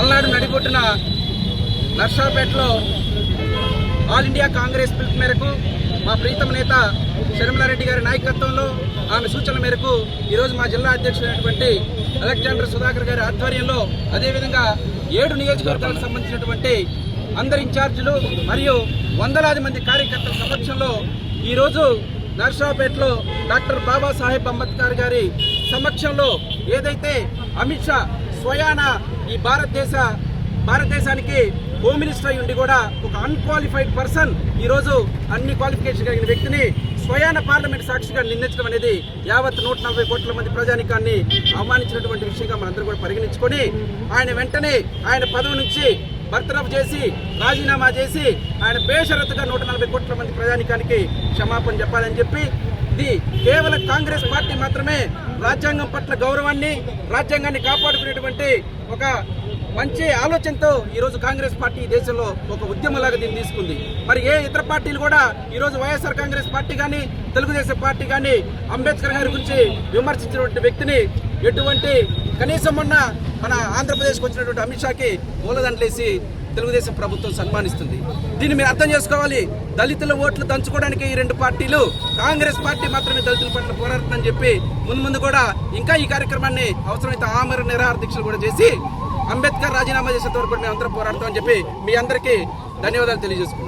పల్నాడు నడిబొట్టున నర్సాపేటలో all India Congress పిలుపు మేరకు మా ప్రీతమ నేత షర్మిలారెడ్డి గారి నాయకత్వంలో ఆమె సూచనల మేరకు ఈరోజు మా జిల్లా అధ్యక్షుడైనటువంటి అలెగ్జాండర్ సుధాకర్ గారి ఆధ్వర్యంలో అదేవిధంగా ఏడు నియోజకవర్గాలకు సంబంధించినటువంటి అందరి ఇన్ఛార్జీలు మరియు వందలాది మంది కార్యకర్తల సమక్షంలో ఈరోజు నర్సాపేటలో డాక్టర్ బాబాసాహెబ్ అంబేద్కర్ గారి సమక్షంలో ఏదైతే అమిత్ షా స్వయాన ఈ భారతదేశ భారతదేశానికి హోమ్ మినిస్టర్ అయి ఉండి కూడా ఒక అన్క్వాలిఫైడ్ పర్సన్ ఈరోజు అన్ని క్వాలిఫికేషన్ కలిగిన వ్యక్తిని స్వయాన పార్లమెంట్ సాక్షిగా నిందించడం అనేది యావత్ నూట నలభై కోట్ల మంది ప్రజానికాన్ని అవమానించినటువంటి విషయంగా మనందరూ కూడా పరిగణించుకొని ఆయన వెంటనే ఆయన పదవి నుంచి బర్తరఫ్ చేసి రాజీనామా చేసి ఆయన బేషరతుగా నూట నలభై కోట్ల మంది ప్రజానికానికి క్షమాపణ చెప్పాలని చెప్పి ఇది కేవలం కాంగ్రెస్ పార్టీ మాత్రమే రాజ్యాంగం పట్ల గౌరవాన్ని రాజ్యాంగాన్ని కాపాడుకునేటువంటి ఒక మంచి ఆలోచనతో ఈరోజు కాంగ్రెస్ పార్టీ దేశంలో ఒక ఉద్యమలాగా దీన్ని తీసుకుంది. మరి ఏ ఇతర పార్టీలు కూడా ఈరోజు వైఎస్ఆర్ కాంగ్రెస్ పార్టీ కానీ తెలుగుదేశం పార్టీ కానీ అంబేద్కర్ గారి గురించి విమర్శించినటువంటి వ్యక్తిని ఎటువంటి కనీసం మొన్న మన ఆంధ్రప్రదేశ్కి వచ్చినటువంటి అమిత్ షాకి మూలదండలేసి తెలుగుదేశం ప్రభుత్వం సన్మానిస్తుంది. దీన్ని మీరు అర్థం చేసుకోవాలి. దళితుల ఓట్లు దంచుకోవడానికి ఈ రెండు పార్టీలు కాంగ్రెస్ పార్టీ మాత్రమే దళితుల పట్ల పోరాడుతుందని చెప్పి ముందు ముందు కూడా ఇంకా ఈ కార్యక్రమాన్ని అవసరమైతే ఆమర నిరాహార దీక్షలు కూడా చేసి అంబేద్కర్ రాజీనామా చేసేంత వరకు మేము అందరం పోరాడతామని చెప్పి మీ అందరికీ ధన్యవాదాలు తెలియజేసుకుంటాం